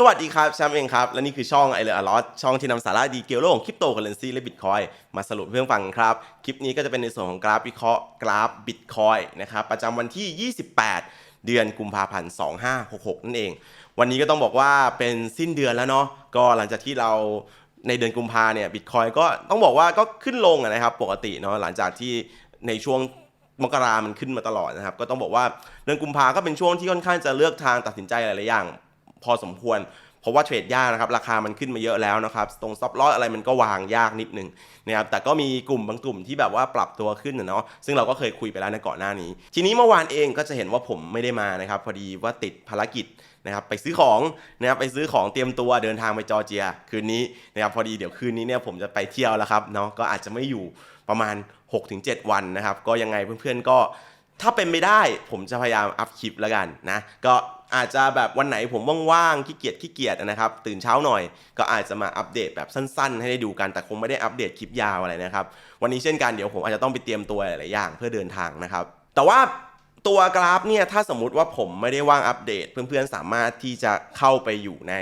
สวัสดีครับแชมป์เองครับ และนี่คือช่องไอเลอร์ลอช่องที่นำสาระดีเกี่ยวโลกของคริปโตเคอเรนซีและบิตคอยมาสรุปเพื่อนฟังครับ คลิปนี้ก็จะเป็นในส่วนของกราฟวิเคราะห์กราฟบิตคอยนะครับ ประจำวันที่ 28 เดือนกุมภาพันธ์ 2566 นั่นเอง วันนี้ก็ต้องบอกว่าเป็นสิ้นเดือนแล้วเนาะก็หลังจากที่เราในเดือนกุมภาเนี่ยบิตคอยก็ต้องบอกว่าก็ขึ้นลงนะครับปกติเนาะหลังจากที่ในช่วงมกรามันขึ้นมาตลอดนะครับ ก็ต้องบอกว่าเดือนกุมภาก็เป็นช่วงที่ค่อนข้างจะเลือกทางตัดสินใจหลายๆอย่าง พอสมควร เพราะว่าเทรดยากนะครับ ราคามันขึ้นมาเยอะแล้วนะครับ ตรงซับลอสอะไรมันก็วางยากนิดนึงนะครับแต่ก็มีกลุ่มบางกลุ่มที่แบบว่าปรับตัวขึ้นเนาะซึ่งเราก็เคยคุยไปแล้วในก่อนหน้านี้ ทีนี้เมื่อวานเองก็จะเห็นว่าผมไม่ได้มานะครับ พอดีว่าติดภารกิจนะครับไปซื้อของนะครับไปซื้อของเตรียมตัวเดินทางไปจอร์เจีย คืนนี้นะครับพอดีเดี๋ยวคืนนี้เนี่ยผมจะไปเที่ยวแล้วครับเนาะก็อาจจะไม่อยู่ประมาณ 6-7 วันนะครับ ก็ยังไงเพื่อนๆก็ถ้าเป็นไม่ได้ผมจะพยายามอัพคลิปแล้วกันนะ ก็ อาจจะแบบวันไหนผมว่างๆขี้เกียจขี้เกียจนะครับ ตื่นเช้าหน่อย ก็อาจจะมาอัปเดตแบบสั้นๆ ให้ได้ดูกันแต่คงไม่ได้อัปเดตคลิปยาวอะไรนะครับ วันนี้เช่นกันเดี๋ยวผมอาจจะต้องไปเตรียมตัวหลายๆอย่างเพื่อเดินทางนะครับ แต่ว่าตัวกราฟเนี่ยถ้าสมมุติว่าผมไม่ได้ว่างอัปเดต เพื่อนๆสามารถที่จะเข้าไปอยู่ใน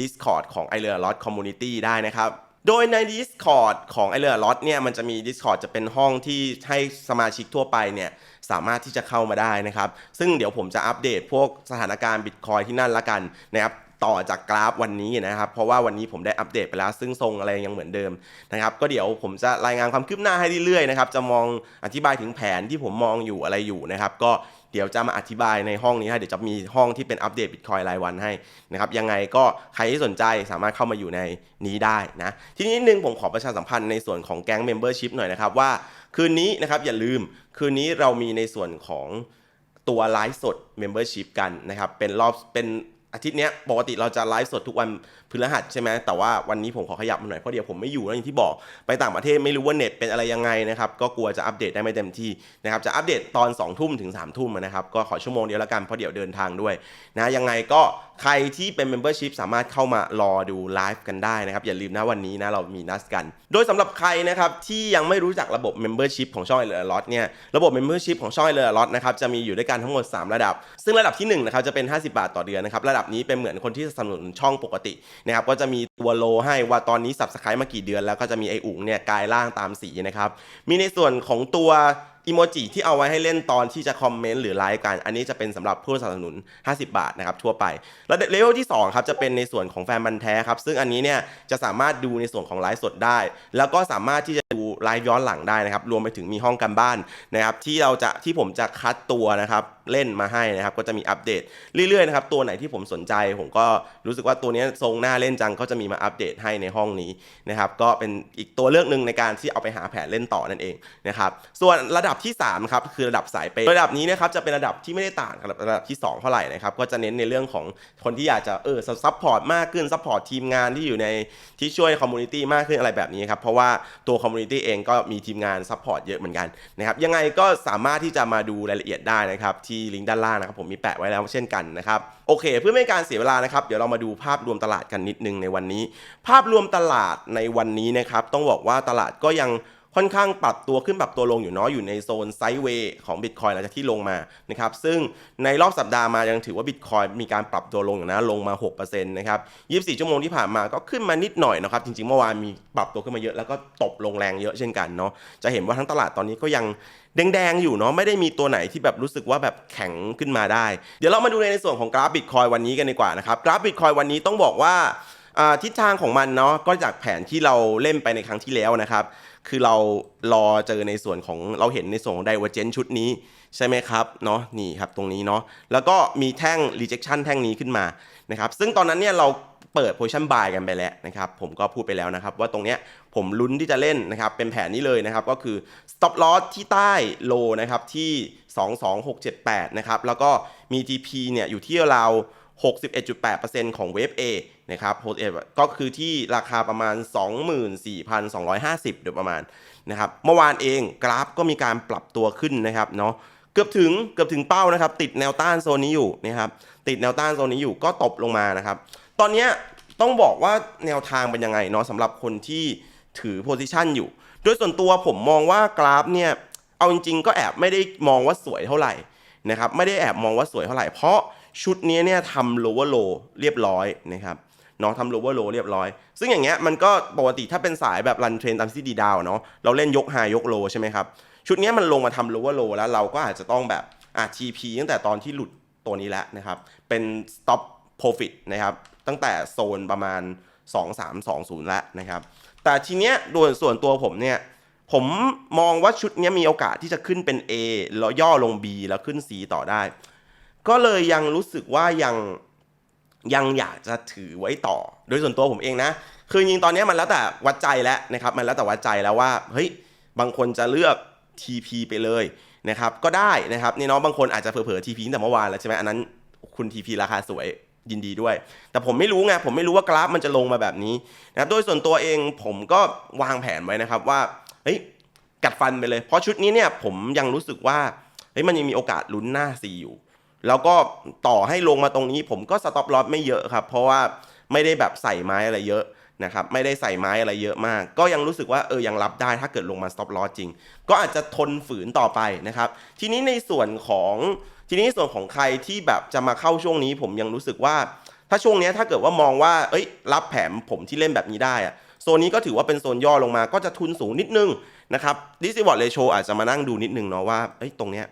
Discord ของ i อ e r l o t Community ได้นะครับ โดยใน Discord ของ i อ e r l o t เนี่ยมันจะมี Discord จะเป็นห้องที่ให้สมาชิกทั่วไปเนี่ยสามารถที่จะเข้ามาได้นะครับ ซึ่งเดี๋ยวผมจะอัปเดตพวกสถานการณ์ Bitcoin ที่นั่นละกันนะครับต่อจากกราฟวันนี้นะครับ เพราะว่าวันนี้ผมได้อัปเดตไปแล้วซึ่งทรงอะไรยังเหมือนเดิมนะครับ ก็เดี๋ยวผมจะรายงานความคืบหน้าให้เรื่อยๆนะครับ จะมองอธิบายถึงแผนที่ผมมองอยู่อะไรอยู่นะครับ ก็ เดี๋ยวจะมาอธิบายในห้องนี้ให้เดี๋ยวจะมีห้องที่เป็นอัปเดตบิตคอยรายวันให้นะครับยังไงก็ใครที่สนใจสามารถเข้ามาอยู่ในนี้ได้นะทีนี้นึงผมขอประชาสัมพันธ์ในส่วนของแก๊งเมมเบอร์ชิพหน่อยนะครับว่าคืนนี้นะครับอย่าลืมคืนนี้เรามีในส่วนของตัวไลฟ์สด Membership กันนะครับเป็นรอบเป็นอาทิตย์นี้ปกติเราจะไลฟ์สดทุกวันพฤหัสใช่ไหมแต่ว่าวันนี้ผมขอขยับมาหน่อยเพราะเดี๋ยวผมไม่อยู่แล้วอย่างที่บอกไปต่างประเทศไม่รู้ว่าเน็ตเป็นอะไรยังไงนะครับก็กลัวจะอัปเดตได้ไม่เต็มที่นะครับจะอัปเดตตอน2องทุ่มถึง3ามทุ่มนะครับก็ขอชั่วโมงเดียวล้วกันเพราะเดี๋ยวเดินทางด้วยนะยังไงก็ใครที่เป็น Membership สามารถเข้ามารอดูไลฟ์กันได้นะครับอย่าลืมนะวันนี้นะเรามีนัดกัน โดยสำหรับใครนะครับที่ยังไม่รู้จักระบบ Membership ของช่องไอเลอร์ลอตเนี่ยระบบ Membership ของช่องไอเลอร์ลอตนะครับจะมีอยู่ด้วยกันทั้งหมด 3 ระดับ ซึ่งระดับที่1นะครับจะเป็น 50 บาทต่อเดือนนะครับระดับนี้เป็นเหมือนคนที่สนับสนุนช่องปกตินะครับก็จะมีตัวโลให้ว่าตอนนี้สับสไครต์มากี่เดือนแล้วก็จะมีไออุ๋งเนี่ยกลายร่างตามสีนะครับมีในส่วนของตัว อีโมจิที่เอาไว้ให้เล่นตอนที่จะคอมเมนต์หรือไลฟ์กัน อันนี้จะเป็นสำหรับผู้สนับสนุน 50 บาทนะครับทั่วไป แล้วเลเวลที่2ครับจะเป็นในส่วนของแฟนบันแท้ครับซึ่งอันนี้เนี่ยจะสามารถดูในส่วนของไลฟ์สดได้ แล้วก็สามารถที่จะดูไลฟ์ย้อนหลังได้นะครับรวมไปถึงมีห้องกันบ้านนะครับที่เราจะที่ผมจะคัดตัวนะครับเล่นมาให้นะครับก็จะมีอัปเดตเรื่อยๆนะครับตัวไหนที่ผมสนใจ ผมก็รู้สึกว่าตัวนี้ทรงหน้าเล่นจังก็จะมีมาอัปเดตให้ในห้องนี้นะครับก็เป็นอีกตัวเลือกหนึ่งในการที่เอาไปหาแผนเล่นต่อนั่นเองนะครับส่วนระดับที่3ครับคือระดับสายเปย์ระดับนี้นะครับจะเป็นระดับที่ไม่ได้ต่างกับระดับที่ 2 เท่าไหร่นะครับก็จะเน้นในเรื่องของคนที่อยากจะเออซัพพอร์ตมากขึ้นซัพพอร์ตทีมงานที่อยู่ในที่ช่วยคอมมูนิตี้มากขึ้นอะไรแบบนี้ครับเพราะว่าตัวคอมมูนิตี้เองก็มีทีมงานซัพพอร์ตเยอะเหมือนกันนะครับยังไงก็สามารถที่จะมาดูรายละเอียดได้นะครับที่ลิงก์ด้านล่างนะครับผมมีแปะไว้แล้วเช่นกันนะครับโอเค เพื่อไม่ให้การเสียเวลานะครับเดี๋ยวเรามาดูภาพรวมตลาดกันนิดนึงในวันนี้ ภาพรวมตลาดในวันนี้นะครับต้องบอกว่าตลาดก็ยัง ค่อนข้างปรับตัวขึ้นปรับตัวลงอยู่เนาะอยู่ในโซนไซด์เวย์ของ Bitcoin หลังจากที่ลงมานะครับซึ่งในรอบสัปดาห์มายังถือว่า Bitcoin มีการปรับตัวลงอยู่นะลงมา6%นะครับ24 ชั่วโมงที่ผ่านมาก็ขึ้นมานิดหน่อยนะครับจริงๆเมื่อวานมีปรับตัวขึ้นมาเยอะแล้วก็ตบลงแรงเยอะเช่นกันเนาะจะเห็นว่าทั้งตลาดตอนนี้ก็ยังแดงๆอยู่เนาะไม่ได้มีตัวไหนที่แบบรู้สึกว่าแบบแข็งขึ้นมาได้ เดี๋ยวเรามาดูในส่วนของกราฟบิตคอยวันนี้กันดีกว่านะครับกราฟบิตคอยวันนี้ต้องบอกว่าอ่าทิศทางของมันเนาะก็จากแผนที่เราเล่นไปในครั้งที่แล้วนะครับ คือเรารอเจอในส่วนของเราเห็นในส่วนของ divergence ชุดนี้ใช่ไหมครับเนาะนี่ครับตรงนี้เนาะแล้วก็มีแท่ง rejection แท่งนี้ขึ้นมานะครับซึ่งตอนนั้นเนี่ยเราเปิด position buy กันไปแล้วนะครับผมก็พูดไปแล้วนะครับว่าตรงเนี้ยผมลุ้นที่จะเล่นนะครับเป็นแผนนี้เลยนะครับก็คือ stop loss ที่ใต้ low นะครับที่ 22678นะครับแล้วก็มี TP เนี่ยอยู่ที่เรา 61.8%ของเวฟ A นะครับโฮเอก็คือที่ราคาประมาณ 24,250 โดยประมาณนะครับเมื่อวานเองกราฟก็มีการปรับตัวขึ้นนะครับเนาะเกือบถึงเกือบถึงเป้านะครับ ติดแนวต้านโซนนี้อยู่นะครับติดแนวต้านโซนนี้อยู่ก็ตบลงมานะครับ ตอนนี้ต้องบอกว่าแนวทางเป็นยังไงเนาะสำหรับคนที่ถือโพซิชันอยู่ โดยส่วนตัวผมมองว่ากราฟเนี่ยเอาจริงๆ ก็แอบไม่ได้มองว่าสวยเท่าไหร่นะครับไม่ได้แอบมองว่าสวยเท่าไหร่เพราะ ชุดนี้เนี่ยทำ lower low เรียบร้อยนะครับเนาะทำ lower low เรียบร้อย ซึ่งอย่างเงี้ยมันก็ปกติถ้าเป็นสายแบบรันเทรนตามซีดีดาวเนาะเราเล่นยก high ยก low ใช่ไหมครับ ชุดนี้มันลงมาทำ lower low แล้วเราก็อาจจะต้องแบบอะ TP ตั้งแต่ตอนที่หลุดตัวนี้แล้วนะครับ เป็น stop profit นะครับ ตั้งแต่โซนประมาณ 2320 แล้วนะครับ แต่ทีเนี้ยโดยส่วนตัวผมเนี่ยผมมองว่าชุดนี้มีโอกาสที่จะขึ้นเป็น A แล้วย่อลง B แล้วขึ้น C ต่อได้ ก็เลยยังรู้สึกว่ายังยังอยากจะถือไว้ต่อ โดยส่วนตัวผมเองนะ คือจริงตอนนี้มันแล้วแต่วัดใจแล้วนะครับ มันแล้วแต่วัดใจแล้วว่า เฮ้ย บางคนจะเลือก TP ไปเลยนะครับ ก็ได้นะครับนี่เนาะบางคนอาจจะเผลอๆ TP ตั้งแต่เมื่อวานแล้วใช่ไหมอันนั้น คุณ TP ราคาสวยยินดีด้วย แต่ผมไม่รู้ไง ผมไม่รู้ว่ากราฟมันจะลงมาแบบนี้นะครับโดยส่วนตัวเองผมก็วางแผนไว้นะครับว่า เฮ้ย กัดฟันไปเลย เพราะชุดนี้เนี่ยผมยังรู้สึกว่า เฮ้ย มันยังมีโอกาสลุ้นหน้า C อยู่ แล้วก็ต่อให้ลงมาตรงนี้ผมก็สต็อปลอสไม่เยอะครับ เพราะว่าไม่ได้แบบใส่ไม้อะไรเยอะนะครับไม่ได้ใส่ไม้อะไรเยอะมาก ก็ยังรู้สึกว่าเออยังรับได้ถ้าเกิดลงมาสต็อปลอสจริง ก็อาจจะทนฝืนต่อไปนะครับ ทีนี้ในส่วนของทีนี้ส่วนของใครที่แบบจะมาเข้าช่วงนี้ ผมยังรู้สึกว่า ถ้าช่วงนี้ถ้าเกิดว่ามองว่า เอ้ย รับแผนผมที่เล่นแบบนี้ได้อะโซนนี้ก็ถือว่าเป็นโซนย่อลงมาก็จะทุนสูงนิดนึงนะครับดิส i วอร์ดเรโชอาจจะมานั่งดูนิดนึงเนาะว่าเอ้ยตรงเนี้ย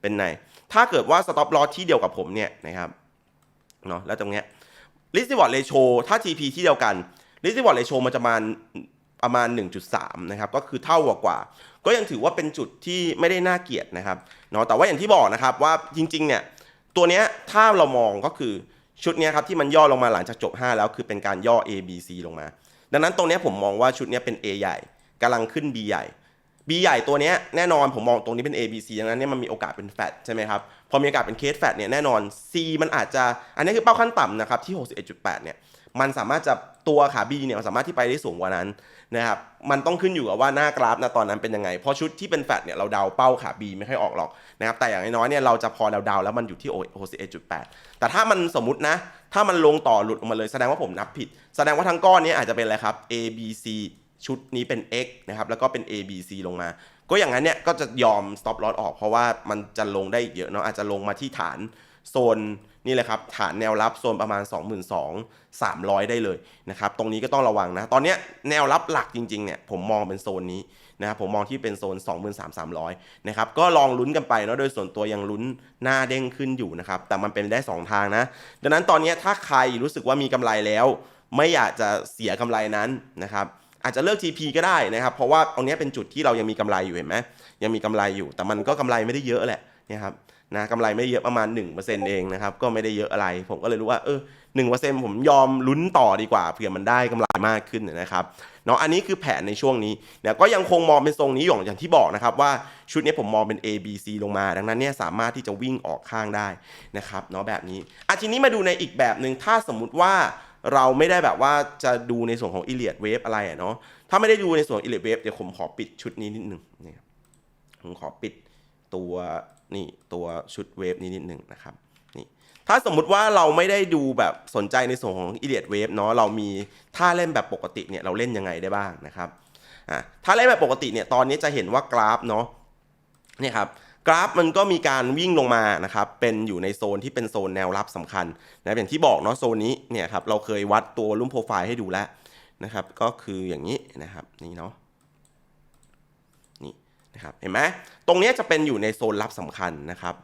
เป็นไง ถ้าเกิดว่าสต็อปลอที่เดียวกับผมเนี่ยนะครับเนาะแล้วตรงเนี้ยลิส i วอร์ดเรโชถ้า TP ที่เดียวกันลิส i วอร์ดเรโชมันจะประมาณประมาณ 1.3 นะครับ ก็คือเท่ากว่ากว่า ก็ยังถือว่าเป็นจุดที่ไม่ได้น่าเกลียดนะครับเนาะแต่ว่าอย่างที่บอกนะครับว่าจริงๆเนี่ยตัวเนี้ยถ้าเรามองก็คือชุดเนี้ยครับที่มันย่อลงมาหลังจากจบ 5 แล้วคือเป็นการย่อ A B C ลงมา ดังนั้นตรงเนี้ยผมมองว่าชุดเนี้ยเป็น A ใหญ่กำลังขึ้น B ใหญ่ B ใหญ่ตัวนี้แน่นอนผมมองตรงนี้เป็น A B C ดังนั้นเนี่ยมันมีโอกาสเป็นแฟตใช่ไหมครับ พอมีโอกาสเป็นเคสแฟตเนี่ยแน่นอน C มันอาจจะ อันนี้คือเป้าขั้นต่ำนะครับที่ 61.8 เนี่ย มันสามารถจะตัวขา B เนี่ยสามารถที่ไปได้สูงกว่านั้นนะครับ มันต้องขึ้นอยู่กับว่าหน้ากราฟนะตอนนั้นเป็นยังไง เพราะชุดที่เป็นแฟตเนี่ยเราเดาเป้าขา B ไม่ค่อยออกหรอกนะครับ แต่อย่างน้อยเนี่ยเราจะพอเดาๆแล้วมันอยู่ที่ 61.8 แต่ถ้ามันสมมตินะ ถ้ามันลงต่อหลุดออกมาเลยแสดงว่าผมนับผิด แสดงว่าทั้งก้อนนี้อาจจะเป็นอะไรครับ A B C ชุดนี้เป็น X นะครับ แล้วก็เป็น A B C ลงมา ก็อย่างนั้นเนี่ย ก็จะยอม stop loss ออก เพราะว่ามันจะลงได้อีกเยอะเนาะ อาจจะลงมาที่ฐานโซนนี่แหละครับ ฐานแนวรับโซนประมาณ 22,300 ได้เลยนะครับ ตรงนี้ก็ต้องระวังนะ ตอนนี้แนวรับหลักจริงๆเนี่ย ผมมองเป็นโซนนี้นะครับ ผมมองที่เป็นโซน 23,300 นะครับ ก็ลองลุ้นกันไปเนาะ โดยส่วนตัวยังลุ้นหน้าเด้งขึ้นอยู่นะครับ แต่มันเป็นได้ 2 ทางนะ ดังนั้นตอนนี้ถ้าใครรู้สึกว่ามีกำไรแล้ว ไม่อยากจะเสียกำไรนั้นนะครับ อาจจะเลิก TP ก็ได้นะครับ เพราะว่าตรงนี้เป็นจุดที่เรายังมีกำไรอยู่เห็นไหมยังมีกำไรอยู่ แต่มันก็กำไรไม่ได้เยอะแหละนี่ครับนะกำไรไม่เยอะประมาณ 1%เองนะครับ ก็ไม่ได้เยอะอะไร ผมก็เลยรู้ว่าเออหนึ่งเปอร์เซ็นต์ผมยอมลุ้นต่อดีกว่าเผื่อมันได้กำไรมากขึ้นนะครับเนาะอันนี้คือแผนในช่วงนี้เนี่ยก็ยังคงมองเป็นทรงนี้อย่างอย่างที่บอกนะครับว่าชุดนี้ผมมองเป็น A B C ลงมา ดังนั้นเนี่ยสามารถที่จะวิ่งออกข้างได้นะครับเนาะแบบนี้อะทีนี้มาดูในอีกแบบหนึ่งถ้าสมมุติว่า เราไม่ได้แบบว่าจะดูในส่วนของอิเลียดเวฟอะไรอะเนาะถ้าไม่ได้ดูในส่วนอิเลียดเวฟเดี๋ยวผมขอปิดชุดนี้นิดหนึ่งนี่ครับผมขอปิดตัวนี่ตัวชุดเวฟนี้นิดหนึ่งนะครับนี่ถ้าสมมุติว่าเราไม่ได้ดูแบบสนใจในส่วนของอิเลียดเวฟเนาะเรามีท่าเล่นแบบปกติเนี่ยเราเล่นยังไงได้บ้างนะครับอะถ้าเล่นแบบปกติเนี่ยตอนนี้จะเห็นว่ากราฟเนาะเนี่ยครับ กราฟมันก็มีการวิ่งลงมานะครับ เป็นอยู่ในโซนที่เป็นโซนแนวรับสำคัญนะอย่างที่บอกเนาะโซนนี้เนี่ยครับเราเคยวัดตัวรุ่มโปรไฟล์ให้ดูแล้วนะครับ ก็คืออย่างนี้นะครับนี่เนาะนี่นะครับเห็นไหมตรงนี้จะเป็นอยู่ในโซนรับสำคัญนะครับ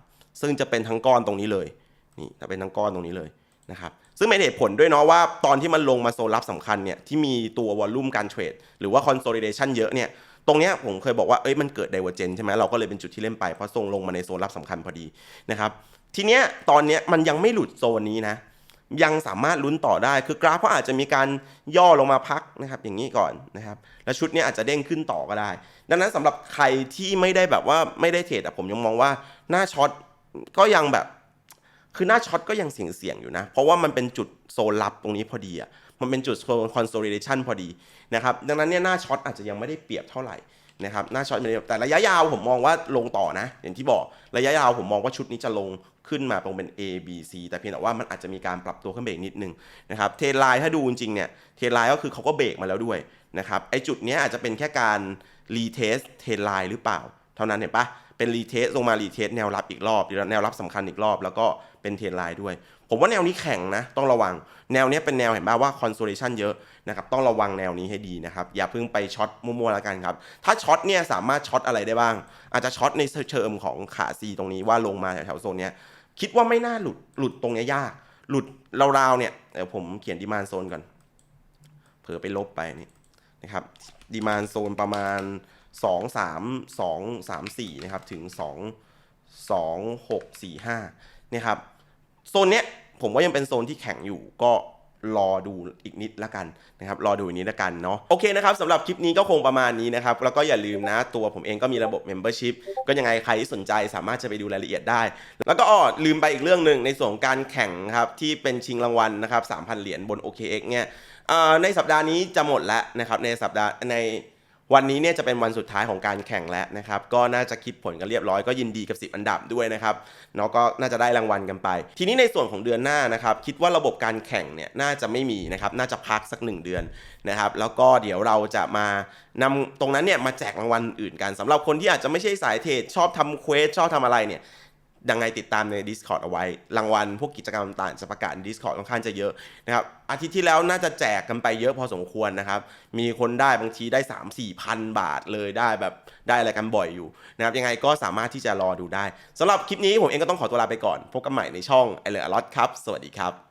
ซึ่งจะเป็นทั้งก้อนตรงนี้เลยนี่จะเป็นทั้งก้อนตรงนี้เลยนะครับซึ่งเป็นเหตุผลด้วยเนาะว่าตอนที่มันลงมาโซนรับสำคัญเนี่ยที่มีตัววอลลุ่มการเทรดหรือว่า consolidation เยอะเนี่ย ตรงเนี้ยผมเคยบอกว่าเอ้ยมันเกิด divergence ใช่ไหมเราก็เลยเป็นจุดที่เล่นไปเพราะทรงลงมาในโซนรับสำคัญพอดีนะครับทีเนี้ยตอนเนี้ยมันยังไม่หลุดโซนนี้นะยังสามารถลุ้นต่อได้คือกราฟก็อาจจะมีการย่อลงมาพักนะครับอย่างนี้ก่อนนะครับแล้วชุดนี้อาจจะเด้งขึ้นต่อก็ได้ ดังนั้นสำหรับใครที่ไม่ได้แบบว่าไม่ได้เทรดอะผมยังมองว่าหน้าช็อตก็ยังแบบ คือหน้าช็อตก็ยังเสี่ยงๆอยู่นะ เพราะว่ามันเป็นจุดโซนลับตรงนี้พอดีอะมันเป็นจุดโซน consolidation พอดีนะครับดังนั้นเนี่ยหน้าช็อตอาจจะยังไม่ได้เปรียบเท่าไหร่นะครับหน้าช็อตไม่ได้แต่ระยะยาวผมมองว่าลงต่อนะ อย่างที่บอกระยะยาวผมมองว่าชุดนี้จะลงขึ้นมาตรงเป็น A B C แต่เพียงแต่ว่ามันอาจจะมีการปรับตัวขึ้นเบรกนิดนึงนะครับเทรนไลน์ถ้าดูจริงเนี่ยเทรนไลน์ก็คือเขาก็เบรกมาแล้วด้วยนะครับไอจุดเนี้ยอาจจะเป็นแค่การรีเทสเทรนไลน์หรือเปล่า เท่านั้นเห็นปะ เป็นรีเทสลงมารีเทสแนวรับอีกรอบแนวรับสำคัญอีกรอบ แล้วก็เป็นเทรนไลน์ด้วย ผมว่าแนวนี้แข็งนะต้องระวัง แนวนี้เป็นแนวเห็นป่าว่าคอนโซเลชันเยอะนะครับต้องระวังแนวนี้ให้ดีนะครับ อย่าเพิ่งไปช็อตมั่วๆแล้วกันครับ ถ้าช็อตเนี่ยสามารถช็อตอะไรได้บ้าง อาจจะช็อตในเชิงของขาซีตรงนี้ว่าลงมาแถวๆโซนเนี้ยคิดว่าไม่น่าหลุดหลุดตรงนี้ยยาก หลุดราวๆเนี่ยเดี๋ยวผมเขียนดีมานโซนก่อนเผลอไปลบไปนี่นะครับดีมานโซนประมาณ 2 3 2 3 4นะครับถึง 2 2 6 4 5เนี่ครับโซนเนี้ยผมว่ายังเป็นโซนที่แข็งอยู่ก็รอดูอีกนิดละกันนะครับรอดูอีกนิดละกันเนาะโอเคนะครับสำหรับคลิปนี้ก็คงประมาณนี้นะครับ แล้วก็อย่าลืมนะตัวผมเองก็มีระบบ Membership ก็ยังไงใครที่สนใจสามารถจะไปดูรายละเอียดได้ แล้วก็อ้อลืมไปอีกเรื่องหนึ่งในส่วนของการแข่งครับที่เป็นชิงรางวัลนะครับ3,000 เหรียญบน OKX เนี่ยเอ่อในสัปดาห์นี้จะหมดแล้วนะครับในสัปดาห์ใน วันนี้เนี่ยจะเป็นวันสุดท้ายของการแข่งแล้วนะครับ ก็น่าจะคิดผลกันเรียบร้อยก็ยินดีกับ 10 อันดับด้วยนะครับเนาะก็น่าจะได้รางวัลกันไป ทีนี้ในส่วนของเดือนหน้านะครับ คิดว่าระบบการแข่งเนี่ยน่าจะไม่มีนะครับน่าจะพักสัก 1 เดือนนะครับแล้วก็เดี๋ยวเราจะมานำตรงนั้นเนี่ยมาแจกรางวัลอื่นกันสำหรับคนที่อาจจะไม่ใช่สายเทรดชอบทำเควสชอบทำอะไรเนี่ย ยังไงติดตามใน Discord เอาไว้ รางวัลพวกกิจกรรมต่างๆจะประกาศใน Discord ค่อนข้างจะเยอะนะครับ อาทิตย์ที่แล้วน่าจะแจกกันไปเยอะพอสมควรนะครับ มีคนได้บางทีได้ 3 4พันบาทเลยได้แบบได้อะไรกันบ่อยอยู่นะครับ ยังไงก็สามารถที่จะรอดูได้สำหรับคลิปนี้ผมเองก็ต้องขอตัวลาไปก่อน พบกันใหม่ในช่องไอเลอร์ลอตครับ สวัสดีครับ